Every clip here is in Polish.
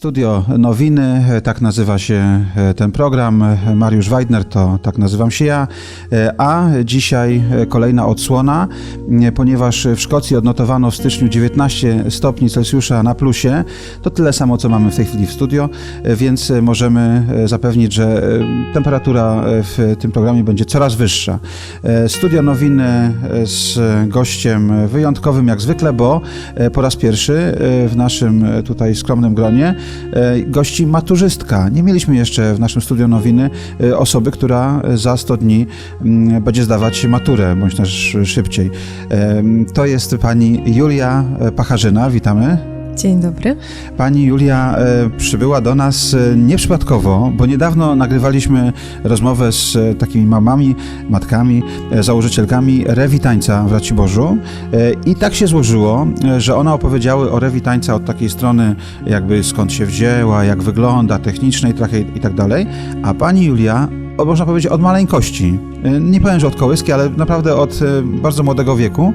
Studio Nowiny, e, tak nazywa się e, ten program. E, Mariusz Weidner, to tak nazywam się ja. A dzisiaj kolejna odsłona, ponieważ w Szkocji odnotowano w styczniu 19 stopni Celsjusza na plusie. To tyle samo, co mamy w tej chwili w studio, więc możemy zapewnić, że temperatura w tym programie będzie coraz wyższa. Studio Nowiny z gościem wyjątkowym jak zwykle, bo po raz pierwszy w naszym tutaj skromnym gronie gości maturzystka. Nie mieliśmy jeszcze w naszym studio nowiny e, osoby, która za 100 dni mm, będzie zdawać maturę, bądź też szybciej. E, To jest pani Julia Pacharzyna, witamy. Dzień dobry. Pani Julia e, przybyła do nas e, nieprzypadkowo, bo niedawno nagrywaliśmy rozmowę z e, takimi mamami, matkami, założycielkami Rewi Tańca w Raciborzu i tak się złożyło, że one opowiedziały o Rewi Tańca od takiej strony jakby skąd się wzięła, jak wygląda, technicznej trochę i tak dalej, a pani Julia można powiedzieć od maleńkości. E, Nie powiem, że od kołyski, ale naprawdę od e, bardzo młodego wieku.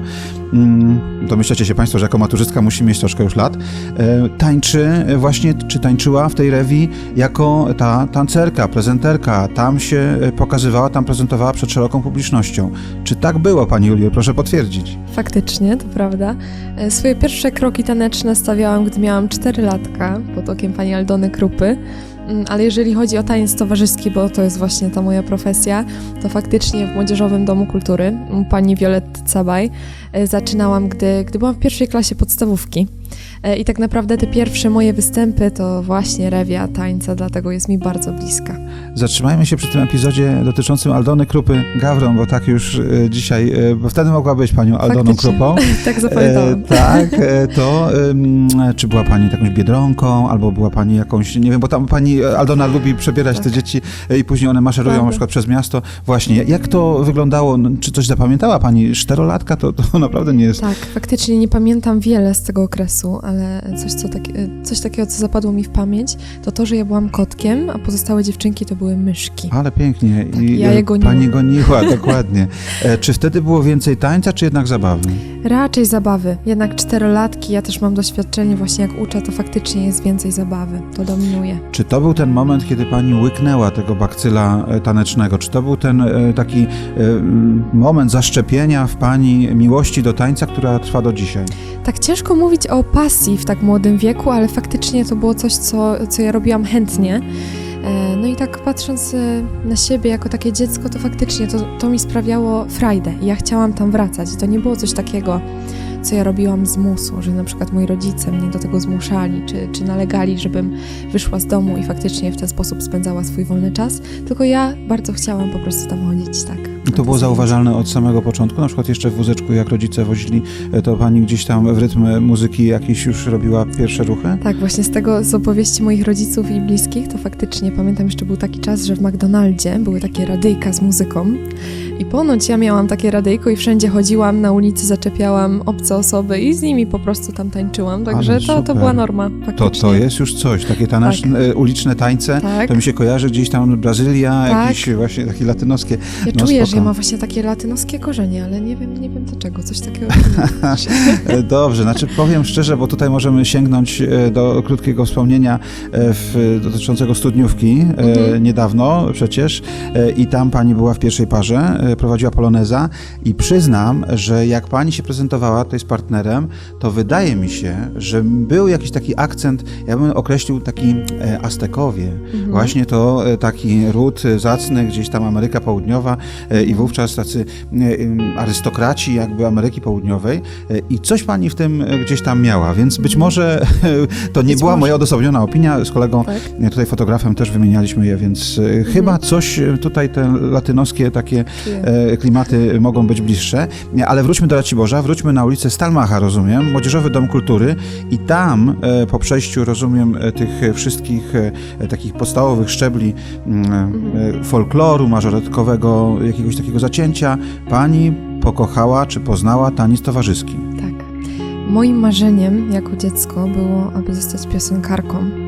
Mm, Domyślacie się Państwo, że jako maturzystka musi mieć troszkę już lat. E, Tańczy właśnie, czy tańczyła w tej rewi jako ta tancerka, prezenterka. Tam się pokazywała, tam prezentowała przed szeroką publicznością. Czy tak było, Pani Julio? Proszę potwierdzić. Faktycznie, to prawda. Swoje pierwsze kroki taneczne stawiałam, gdy miałam 4 latka pod okiem pani Aldony Krupy. Mm, Ale jeżeli chodzi o taniec towarzyski, bo to jest właśnie ta moja profesja, to faktycznie w Młodzieżowym Domu Kultury u pani Violetty Cabaj e, zaczynałam, gdy, gdy byłam w pierwszej klasie podstawówki. E, I tak naprawdę te pierwsze moje występy to właśnie rewia tańca, dlatego jest mi bardzo bliska. Zatrzymajmy się przy tym epizodzie dotyczącym Aldony Krupy Gawron, bo tak już e, dzisiaj, e, bo wtedy mogła być Panią Aldoną Faktycznie. Krupą. tak zapamiętałam. E, tak, to czy była Pani jakąś biedronką, albo była Pani jakąś, nie wiem, bo tam Pani Aldona lubi przebierać te Tak. dzieci e, i później one maszerują Prawda. na przykład przez miasto. Właśnie, jak to wyglądało? Czy coś zapamiętała Pani? Czterolatka to, to naprawdę nie jest... Tak, faktycznie nie pamiętam wiele z tego okresu, ale coś, co tak, coś takiego, co zapadło mi w pamięć, to to, że ja byłam kotkiem, a pozostałe dziewczynki to były myszki. Ale pięknie. Tak, I ja e, je goniłam. Pani goniła, dokładnie. E, Czy wtedy było więcej tańca, czy jednak zabawy? Raczej zabawy. Jednak czterolatki, ja też mam doświadczenie właśnie jak uczę, to faktycznie jest więcej zabawy. To dominuje. Czy to był ten moment, kiedy pani łyknęła tego bakcyla e, tanecznego? Czy to był ten taki moment zaszczepienia w pani miłości do tańca, która trwa do dzisiaj? Tak ciężko mówić o pasji w tak młodym wieku, ale faktycznie to było coś, co, co ja robiłam chętnie. E, No i tak patrząc e, na siebie jako takie dziecko, to faktycznie to, to mi sprawiało frajdę ja chciałam tam wracać. To nie było coś takiego, co ja robiłam z musu, że na przykład moi rodzice mnie do tego zmuszali, czy, czy nalegali, żebym wyszła z domu i faktycznie w ten sposób spędzała swój wolny czas, tylko ja bardzo chciałam po prostu tam chodzić, tak. I to było zauważalne od samego początku, na przykład jeszcze w wózeczku, jak rodzice wozili, e, to pani gdzieś tam w rytm muzyki jakiś już robiła pierwsze ruchy? Tak, właśnie z tego, z opowieści moich rodziców i bliskich, to faktycznie pamiętam jeszcze był taki czas, że w McDonaldzie były takie radyjka z muzyką i ponoć ja miałam takie radyjko i wszędzie chodziłam, na ulicy zaczepiałam obce osoby i z nimi po prostu tam tańczyłam, także to, to była norma To, faktycznie. to jest już coś, takie taneczne, e, uliczne tańce, Tak, to mi się kojarzy gdzieś tam Brazylia, Tak. jakieś właśnie takie latynoskie. ja no czuję, że spoko. ja mam właśnie takie latynoskie korzenie, ale nie wiem, nie wiem dlaczego, coś takiego. E, Dobrze, znaczy powiem szczerze, bo tutaj możemy sięgnąć e, do krótkiego wspomnienia w, dotyczącego studniówki Mhm. niedawno przecież i tam pani była w pierwszej parze, prowadziła poloneza i przyznam, że jak pani się prezentowała tutaj z partnerem, to wydaje mi się, że był jakiś taki akcent, ja bym określił taki e, Aztekowie. Mhm. Właśnie to e, taki ród e, zacny, gdzieś tam Ameryka Południowa e, i wówczas tacy e, arystokraci jakby Ameryki Południowej e, i coś pani w tym e, gdzieś tam miała, więc być może to nie Być była może. moja odosobniona opinia, z kolegą Tak. e, tutaj fotografem też wymienialiśmy je, więc e, chyba coś e, tutaj te latynoskie takie e, klimaty mogą być bliższe. Ale wróćmy do Raciborza, wróćmy na ulicę Stalmacha, rozumiem, Młodzieżowy Dom Kultury i tam e, po przejściu, rozumiem, e, tych e, wszystkich e, takich podstawowych szczebli mm, e, folkloru, mażoretkowego, jakiegoś takiego zacięcia, pani pokochała czy poznała taniec towarzyski. Tak. Moim marzeniem jako dziecko było, aby zostać piosenkarką.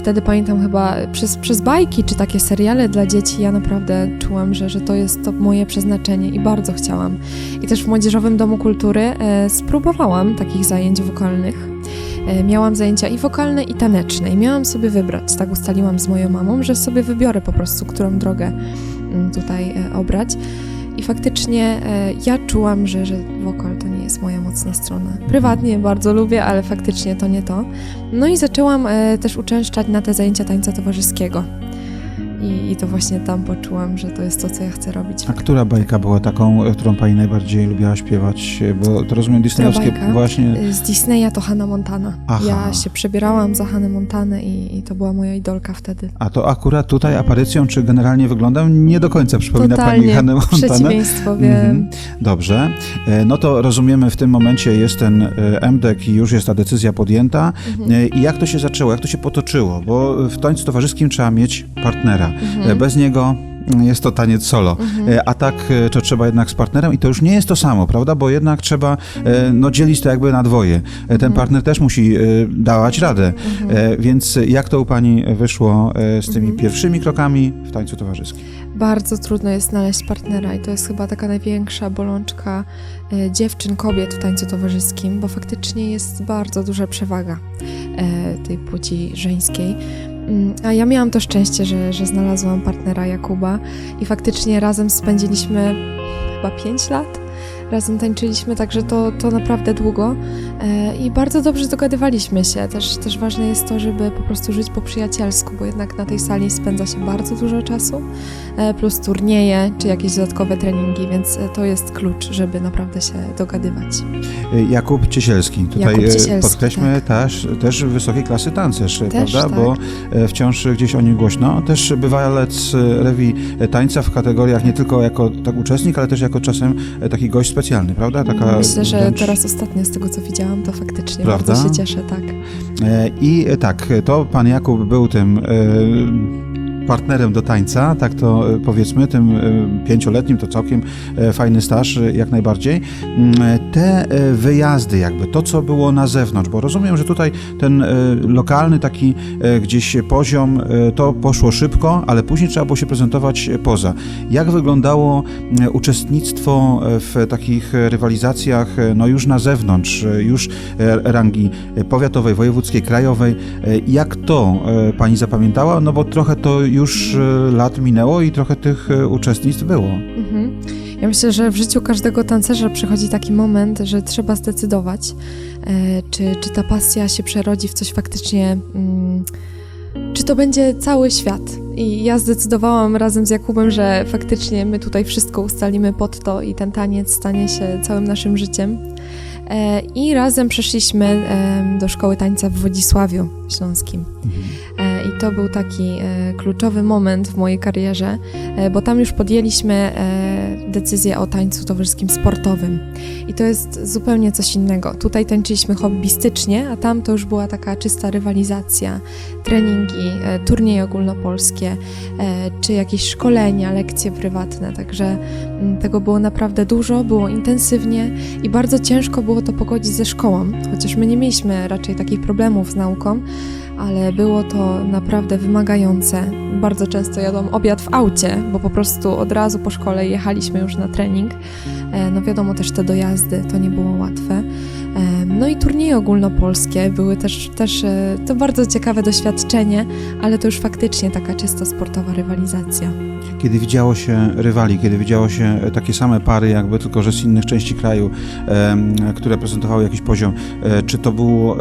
Wtedy pamiętam chyba przez, przez bajki czy takie seriale dla dzieci, ja naprawdę czułam, że, że to jest to moje przeznaczenie i bardzo chciałam. I też w Młodzieżowym Domu Kultury e, spróbowałam takich zajęć wokalnych. e, miałam zajęcia i wokalne, i taneczne. I miałam sobie wybrać, tak ustaliłam z moją mamą, że sobie wybiorę po prostu, którą drogę mm, tutaj e, obrać. I faktycznie e, ja czułam, że, że wokal to nie jest moja mocna strona. Prywatnie bardzo lubię, ale faktycznie to nie to. No i zaczęłam e, też uczęszczać na te zajęcia tańca towarzyskiego. I, I to właśnie tam poczułam, że to jest to, co ja chcę robić. A która bajka była taką, którą pani najbardziej lubiła śpiewać? Bo to rozumiem disneyowskie właśnie. Y, Z Disneya to Hannah Montana. Aha. Ja się przebierałam za Hannah Montanę i, i to była moja idolka wtedy. A to akurat tutaj aparycją, czy generalnie wyglądam, nie do końca przypomina pani Totalnie Hannę Montanę. przeciwieństwo, wiem. Mhm. Dobrze. E, No to rozumiemy, w tym momencie jest ten e, MDEK i już jest ta decyzja podjęta. Mhm. E, I jak to się zaczęło, jak to się potoczyło? Bo w tańcu towarzyskim trzeba mieć partnera. Mhm. E, Bez niego jest to taniec solo. E, A tak e, to trzeba jednak z partnerem i to już nie jest to samo, prawda? Bo jednak trzeba no, dzielić to jakby na dwoje. E, Mhm. Ten partner też musi dawać radę. E, Więc jak to u pani wyszło z tymi Mhm. pierwszymi krokami w tańcu towarzyskim? Bardzo trudno jest znaleźć partnera i to jest chyba taka największa bolączka dziewczyn, kobiet w tańcu towarzyskim, bo faktycznie jest bardzo duża przewaga tej płci żeńskiej. Mm, A ja miałam to szczęście, że, że znalazłam partnera Jakuba i faktycznie razem spędziliśmy chyba 5 lat. Razem tańczyliśmy, także to, to naprawdę długo e, i bardzo dobrze dogadywaliśmy się. Też, też ważne jest to, żeby po prostu żyć po przyjacielsku, bo jednak na tej sali spędza się bardzo dużo czasu e, plus turnieje czy jakieś dodatkowe treningi, więc e, to jest klucz, żeby naprawdę się dogadywać. E, Jakub Ciesielski. Tutaj Jakub Ciesielski, podkreślmy też, też wysokiej klasy tancerz, Też, prawda? tak. Bo wciąż gdzieś o nim głośno. Też bywalec rewi tańca w kategoriach nie tylko jako tak uczestnik, ale też jako czasem taki gość specjalny, prawda? Taka Myślę, że wręcz- teraz ostatnio z tego co widziałam, to faktycznie Prawda? bardzo się cieszę, tak. I tak, to pan Jakub był tym e, partnerem do tańca, tak to e, powiedzmy, tym e, pięcioletnim, to całkiem e, fajny staż, jak najbardziej. Mm, Te wyjazdy jakby, to co było na zewnątrz, bo rozumiem, że tutaj ten lokalny taki gdzieś poziom, to poszło szybko, ale później trzeba było się prezentować poza. Jak wyglądało uczestnictwo w takich rywalizacjach, no już na zewnątrz, już rangi powiatowej, wojewódzkiej, krajowej. Jak to pani zapamiętała? No bo trochę to już e, lat minęło i trochę tych e, uczestnictw było. Mhm. Ja myślę, że w życiu każdego tancerza przychodzi taki moment, że trzeba zdecydować, e, czy, czy ta pasja się przerodzi w coś faktycznie, mm, czy to będzie cały świat. I ja zdecydowałam razem z Jakubem, że faktycznie my tutaj wszystko ustalimy pod to i ten taniec stanie się całym naszym życiem. I razem przeszliśmy do szkoły tańca w Wodzisławiu Śląskim. E, I to był taki e, kluczowy moment w mojej karierze, e, bo tam już podjęliśmy decyzję o tańcu towarzyskim sportowym. I to jest zupełnie coś innego. Tutaj tańczyliśmy hobbystycznie, a tam to już była taka czysta rywalizacja, treningi, turnieje ogólnopolskie, czy jakieś szkolenia, lekcje prywatne. Także mm, tego było naprawdę dużo, było intensywnie i bardzo ciężko było to pogodzić ze szkołą, chociaż my nie mieliśmy raczej takich problemów z nauką, ale było to naprawdę wymagające. Bardzo często jadłam obiad w aucie, bo po prostu od razu po szkole jechaliśmy już na trening. E, No wiadomo, też te dojazdy to nie było łatwe. E, No i turnieje ogólnopolskie były też, też e, to bardzo ciekawe doświadczenie, ale to już faktycznie taka czysto sportowa rywalizacja. Kiedy widziało się rywali, kiedy widziało się takie same pary, jakby tylko, że z innych części kraju, które prezentowały jakiś poziom, czy to było,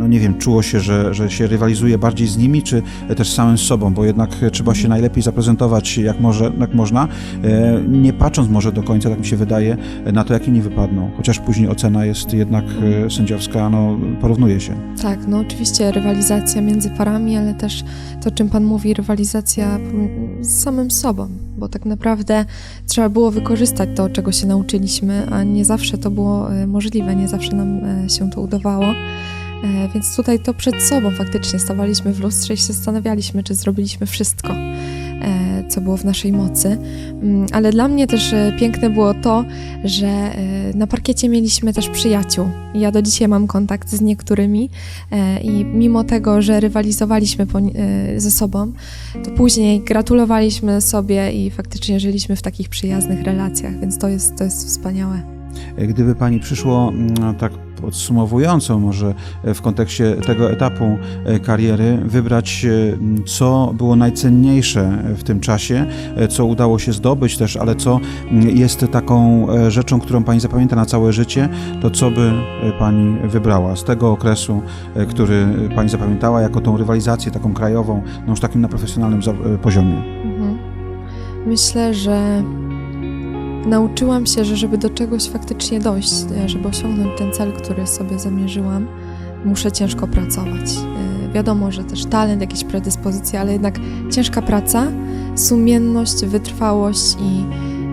no nie wiem, czuło się, że, że się rywalizuje bardziej z nimi, czy też samym sobą, bo jednak trzeba się najlepiej zaprezentować jak, może, jak można, e, nie patrząc może do końca, tak mi się wydaje, na to, jakie nie wypadną, chociaż później ocena jest jednak e, sędziowska, no porównuje się. Tak, no oczywiście rywalizacja między parami, ale też to, czym Pan mówi, rywalizacja z samym sobą, bo tak naprawdę trzeba było wykorzystać to, czego się nauczyliśmy, a nie zawsze to było e, możliwe, nie zawsze nam się to udawało. E, Więc tutaj to przed sobą faktycznie stawaliśmy w lustrze i się zastanawialiśmy, czy zrobiliśmy wszystko, e, co było w naszej mocy. Mm, Ale dla mnie też e, piękne było to, że na parkiecie mieliśmy też przyjaciół. Ja do dzisiaj mam kontakt z niektórymi i mimo tego, że rywalizowaliśmy ze sobą, to później gratulowaliśmy sobie i faktycznie żyliśmy w takich przyjaznych relacjach, więc to jest, to jest wspaniałe. Gdyby pani przyszło mm, tak podsumowującą może e, w kontekście tego etapu e, kariery wybrać, e, co było najcenniejsze w tym czasie, co udało się zdobyć też, ale co m, jest taką rzeczą, którą Pani zapamięta na całe życie, to co by Pani wybrała z tego okresu, który Pani zapamiętała jako tą rywalizację taką krajową, no już takim na profesjonalnym poziomie? Mhm. Myślę, że nauczyłam się, że żeby do czegoś faktycznie dojść, e, żeby osiągnąć ten cel, który sobie zamierzyłam, muszę ciężko pracować. E, Wiadomo, że też talent, jakieś predyspozycje, ale jednak ciężka praca, sumienność, wytrwałość i,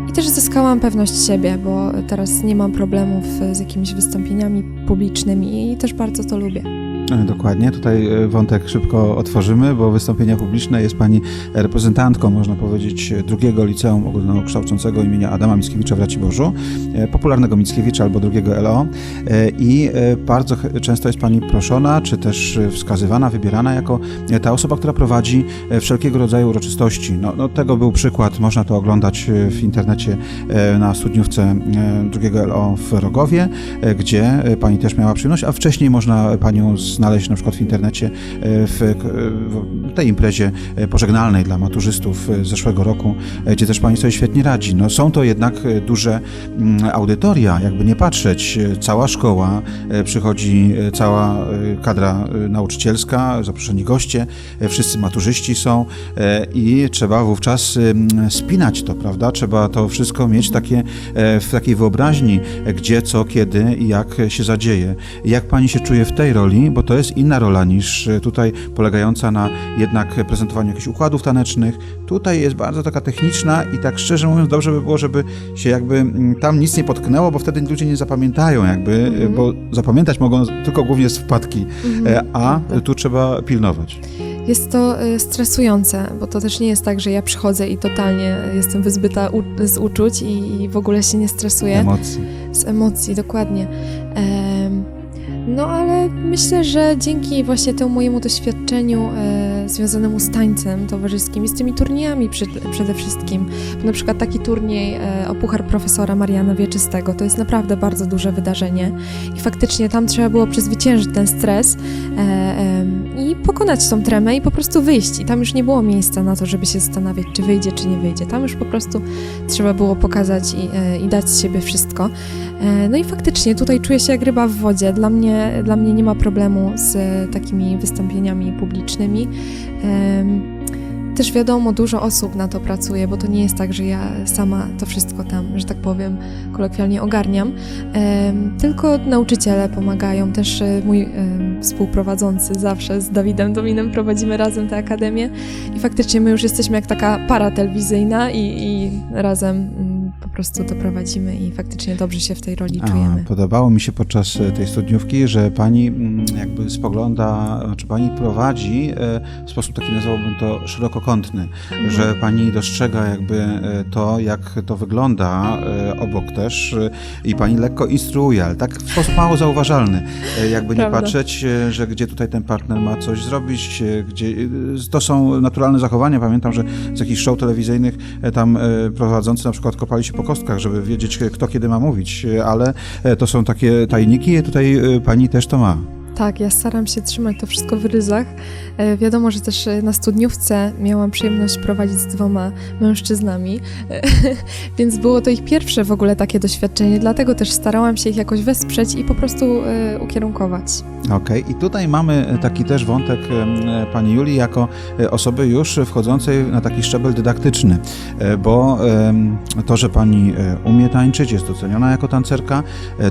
i też zyskałam pewność siebie, bo teraz nie mam problemów z jakimiś wystąpieniami publicznymi i też bardzo to lubię. E, Dokładnie, tutaj e, wątek szybko otworzymy, bo wystąpienia publiczne. Jest Pani reprezentantką, można powiedzieć, drugiego liceum ogólnokształcącego imienia Adama Mickiewicza w Raciborzu, e, popularnego Mickiewicza albo drugiego LO e, i bardzo często jest Pani proszona, czy też wskazywana, wybierana jako ta osoba, która prowadzi wszelkiego rodzaju uroczystości. No, no tego był przykład, można to oglądać w internecie na studniówce drugiego LO w Rogowie, gdzie Pani też miała przyjemność, a wcześniej można Panią znaleźć na przykład w internecie e, w, w tej imprezie e, pożegnalnej dla maturzystów e, zeszłego roku, e, gdzie też Pani sobie świetnie radzi. No, są to jednak e, duże mm, audytoria, jakby nie patrzeć. E, Cała szkoła, e, przychodzi e, cała e, kadra e, nauczycielska, zaproszeni goście, e, wszyscy maturzyści są e, i trzeba wówczas spinać to, prawda? Trzeba to wszystko mieć takie, e, w takiej wyobraźni, e, gdzie, co, kiedy i jak się zadzieje. Jak pani się czuje w tej roli, bo to jest inna rola niż e, tutaj polegająca na jednak prezentowaniu jakichś układów tanecznych. Tutaj jest bardzo taka techniczna i tak szczerze mówiąc dobrze by było, żeby się jakby mm, tam nic nie potknęło, bo wtedy ludzie nie zapamiętają jakby, e, Mhm. bo zapamiętać mogą tylko głównie z wpadki, e, a tu trzeba pilnować. Jest to stresujące, bo to też nie jest tak, że ja przychodzę i totalnie jestem wyzbyta u- z uczuć i, i w ogóle się nie stresuję. Emocji. Z emocji, dokładnie. Em, no ale myślę, że dzięki właśnie temu mojemu doświadczeniu e, związanemu z tańcem towarzyskim i z tymi turniejami przy, przede wszystkim, bo na przykład taki turniej e, o Puchar Profesora Mariana Wieczystego to jest naprawdę bardzo duże wydarzenie i faktycznie tam trzeba było przezwyciężyć ten stres e, em, i pokonać tą tremę i po prostu wyjść. I tam już nie było miejsca na to, żeby się zastanawiać, czy wyjdzie, czy nie wyjdzie. Tam już po prostu trzeba było pokazać i, e, i dać z siebie wszystko. E, No i faktycznie tutaj czuję się jak ryba w wodzie. Dla mnie, dla mnie nie ma problemu z e, takimi wystąpieniami publicznymi. Też wiadomo, dużo osób na to pracuje, bo to nie jest tak, że ja sama to wszystko tam, że tak powiem, kolokwialnie ogarniam. Tylko nauczyciele pomagają, też e, mój współprowadzący zawsze z Dawidem Dominem prowadzimy razem tę akademię i faktycznie my już jesteśmy jak taka para telewizyjna i, i razem mm, prostu to prowadzimy i faktycznie dobrze się w tej roli czujemy. A, podobało mi się podczas e, tej studniówki, że pani mm, jakby spogląda, czy pani prowadzi e, w sposób taki nazwałbym to szerokokątny, Mhm. że pani dostrzega jakby e, to, jak to wygląda obok też i pani lekko instruuje, ale tak w sposób mało zauważalny. Jakby nie Prawda. patrzeć, że gdzie tutaj ten partner ma coś zrobić, gdzie to są naturalne zachowania. Pamiętam, że z jakichś show telewizyjnych tam prowadzący na przykład kopali się po kostkach, żeby wiedzieć, kto kiedy ma mówić, e, ale e, to są takie tajniki, tutaj e, pani też to ma. Tak, ja staram się trzymać to wszystko w ryzach. E, wiadomo, że też e, na studniówce miałam przyjemność prowadzić z dwoma mężczyznami, e, więc było to ich pierwsze w ogóle takie doświadczenie, dlatego też starałam się ich jakoś wesprzeć i po prostu ukierunkować. Okej, i tutaj mamy taki też wątek pani Julii jako osoby już wchodzącej na taki szczebel dydaktyczny, bo to, że pani umie tańczyć, jest doceniona jako tancerka,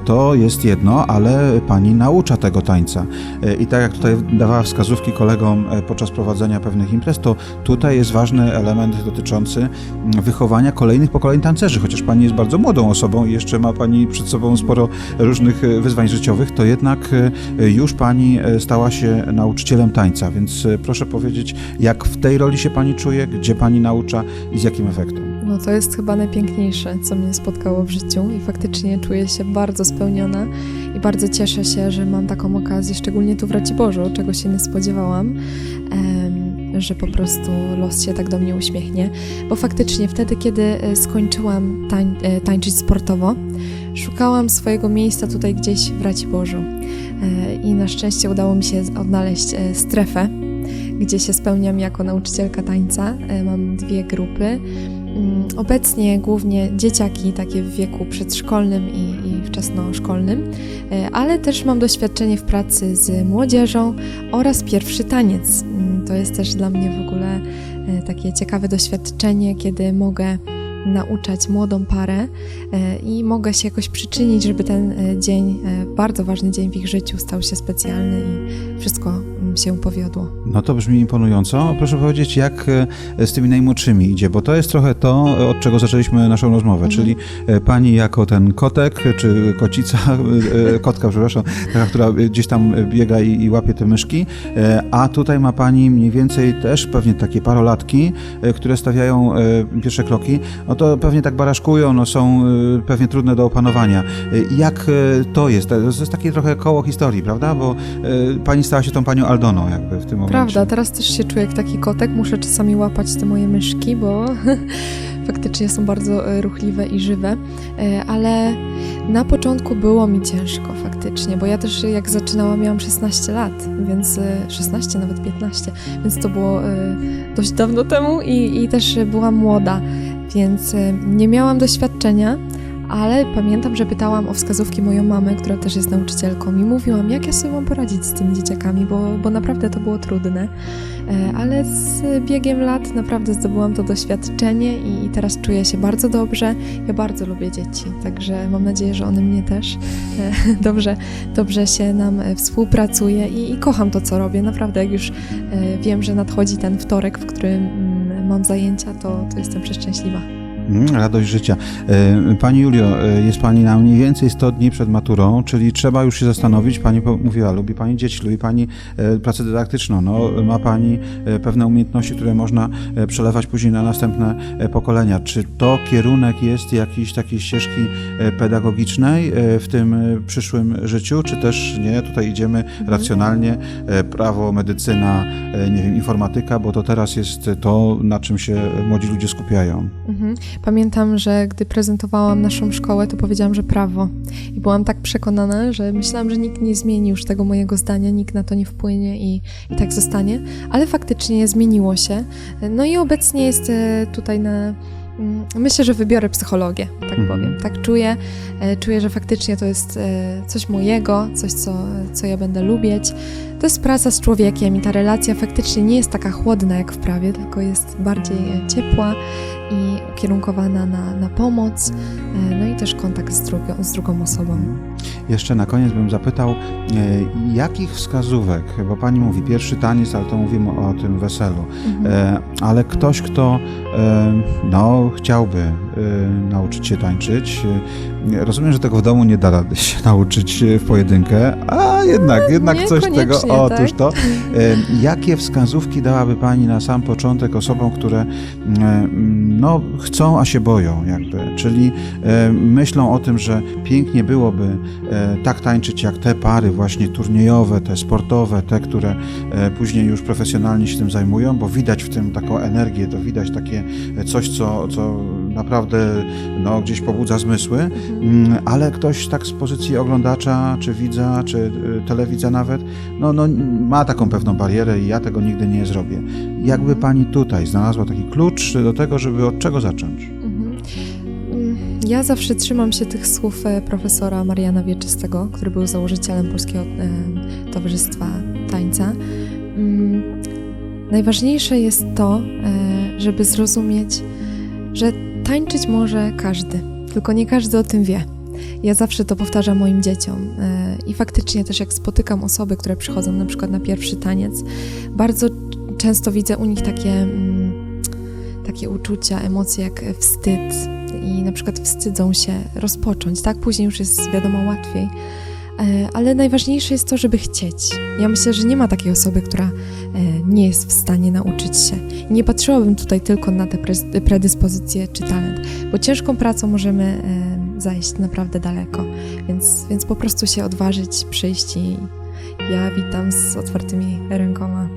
to jest jedno, ale pani naucza tego tańca. E, I tak jak tutaj dawała wskazówki kolegom e, podczas prowadzenia pewnych imprez, to tutaj jest ważny element dotyczący mm, wychowania kolejnych pokoleń tancerzy, chociaż pani jest bardzo młodą osobą i jeszcze ma pani przed sobą sporo różnych e, wyzwań życiowych, to jednak już pani stała się nauczycielem tańca, więc proszę powiedzieć, jak w tej roli się pani czuje, gdzie pani naucza i z jakim efektem? No to jest chyba najpiękniejsze, co mnie spotkało w życiu i faktycznie czuję się bardzo spełniona i bardzo cieszę się, że mam taką okazję, szczególnie tu w Raciborzu, czego się nie spodziewałam, że po prostu los się tak do mnie uśmiechnie, bo faktycznie wtedy, kiedy e, skończyłam tań, e, tańczyć sportowo, szukałam swojego miejsca tutaj gdzieś w Raciborzu E, i na szczęście udało mi się odnaleźć strefę, gdzie się spełniam jako nauczycielka tańca. Mam dwie grupy. Mm, Obecnie głównie dzieciaki takie w wieku przedszkolnym i, i wczesnoszkolnym, e, ale też mam doświadczenie w pracy z młodzieżą oraz pierwszy taniec. Mm, To jest też dla mnie w ogóle e, takie ciekawe doświadczenie, kiedy mogę nauczać młodą parę e, i mogę się jakoś przyczynić, żeby ten dzień, bardzo ważny dzień w ich życiu stał się specjalny i wszystko się powiodło. No to brzmi imponująco. Proszę powiedzieć, jak e, z tymi najmłodszymi idzie, bo to jest trochę to, od czego zaczęliśmy naszą rozmowę, Mhm. czyli e, pani jako ten kotek, czy kocica, e, e, kotka, przepraszam, taka, która gdzieś tam biega i, i łapie te myszki, e, a tutaj ma pani mniej więcej też pewnie takie parolatki, e, które stawiają e, pierwsze kroki, no to pewnie tak baraszkują, no są e, pewnie trudne do opanowania. E, Jak e, to jest? To jest takie trochę koło historii, prawda? Bo e, pani stała się tą panią Jakby w tym momencie. Prawda, teraz też się czuję jak taki kotek. Muszę czasami łapać te moje myszki, bo faktycznie są bardzo e, ruchliwe i żywe. E, Ale na początku było mi ciężko faktycznie, bo ja też jak zaczynałam miałam 16 lat, więc e, 16, nawet 15, więc to było e, dość dawno temu i, i też byłam młoda, więc e, nie miałam doświadczenia. Ale pamiętam, że pytałam o wskazówki moją mamę, która też jest nauczycielką i mówiłam, jak ja sobie mam poradzić z tymi dzieciakami, bo, bo naprawdę to było trudne. E, Ale z biegiem lat naprawdę zdobyłam to doświadczenie i, teraz czuję się bardzo dobrze. Ja bardzo lubię dzieci, także mam nadzieję, że one mnie też e, dobrze, dobrze się nam e, współpracuje i, i kocham to, co robię. Naprawdę, jak już wiem, że nadchodzi ten wtorek, w którym mm, mam zajęcia, to, to jestem przeszczęśliwa. Mm, Radość życia. E, Pani Julio, e, jest Pani na mniej więcej 100 dni przed maturą, czyli trzeba już się zastanowić. Pani mówiła, lubi Pani dzieci, lubi Pani e, pracę dydaktyczną. No, ma Pani pewne umiejętności, które można przelewać później na następne pokolenia. Czy to kierunek jest jakiejś takiej ścieżki pedagogicznej w tym przyszłym życiu, czy też nie? Tutaj idziemy racjonalnie, e, prawo, medycyna, nie wiem, informatyka, bo to teraz jest to, na czym się młodzi ludzie skupiają. Mhm. Pamiętam, że gdy prezentowałam naszą szkołę, to powiedziałam, że prawo. I byłam tak przekonana, że myślałam, że nikt nie zmieni już tego mojego zdania, nikt na to nie wpłynie i, i tak zostanie. Ale faktycznie zmieniło się. No i obecnie jest e, tutaj na. mm, Myślę, że wybiorę psychologię, tak Mhm. powiem. Tak czuję. E, Czuję, że faktycznie to jest e, coś mojego, coś, co, co ja będę lubić. To jest praca z człowiekiem i ta relacja faktycznie nie jest taka chłodna jak w prawie, tylko jest bardziej e, ciepła i ukierunkowana na, na pomoc, e, no i też kontakt z drugą, z drugą osobą. Jeszcze na koniec bym zapytał, e, jakich wskazówek, bo pani mówi pierwszy taniec, ale to mówimy o tym weselu, e, ale ktoś, kto e, no, chciałby nauczyć się tańczyć, e, rozumiem, że tego w domu nie da rady się nauczyć e, w pojedynkę, a jednak, jednak coś tego, otóż tak? to. E, Jakie wskazówki dałaby pani na sam początek osobom, które no, chcą, a się boją jakby, czyli myślą o tym, że pięknie byłoby tak tańczyć jak te pary właśnie turniejowe, te sportowe, te, które później już profesjonalnie się tym zajmują, bo widać w tym taką energię, to widać takie coś, co, co naprawdę no, gdzieś pobudza zmysły, Mm, ale ktoś tak z pozycji oglądacza, czy widza, czy y, telewidza nawet, no, no ma taką pewną barierę i ja tego nigdy nie zrobię. Jakby pani tutaj znalazła taki klucz do tego, żeby od czego zacząć? Mhm. Mm, Ja zawsze trzymam się tych słów e, profesora Mariana Wieczystego, który był założycielem Polskiego e, Towarzystwa Tańca. Mm, Najważniejsze jest to, e, żeby zrozumieć, że tańczyć może każdy, tylko nie każdy o tym wie. Ja zawsze to powtarzam moim dzieciom e, i faktycznie też jak spotykam osoby, które przychodzą na przykład na pierwszy taniec, bardzo często widzę u nich takie, mm, takie uczucia, emocje jak wstyd i na przykład wstydzą się rozpocząć, tak? Później już jest wiadomo łatwiej. E, Ale najważniejsze jest to, żeby chcieć. Ja myślę, że nie ma takiej osoby, która e, nie jest w stanie nauczyć się. Nie patrzyłabym tutaj tylko na te pre- predyspozycje czy talent, bo ciężką pracą możemy e, zajść naprawdę daleko. Więc, więc po prostu się odważyć, przyjść i, ja witam z otwartymi rękoma.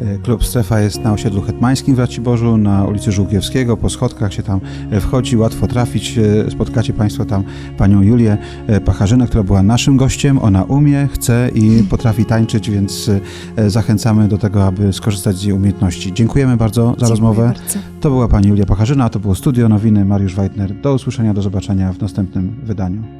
E, Klub Strefa jest na osiedlu hetmańskim w Raciborzu, na ulicy Żółkiewskiego. Po schodkach się tam e, wchodzi, łatwo trafić. E, Spotkacie Państwo tam panią Julię Pacharzynę, która była naszym gościem. Ona umie, chce i potrafi tańczyć, więc zachęcamy do tego, aby skorzystać z jej umiejętności. Dziękujemy bardzo za Dziękuję rozmowę. Bardzo. To była pani Julia Pacharzyna, to było Studio Nowiny, Mariusz Weitner. Do usłyszenia, do zobaczenia w następnym wydaniu.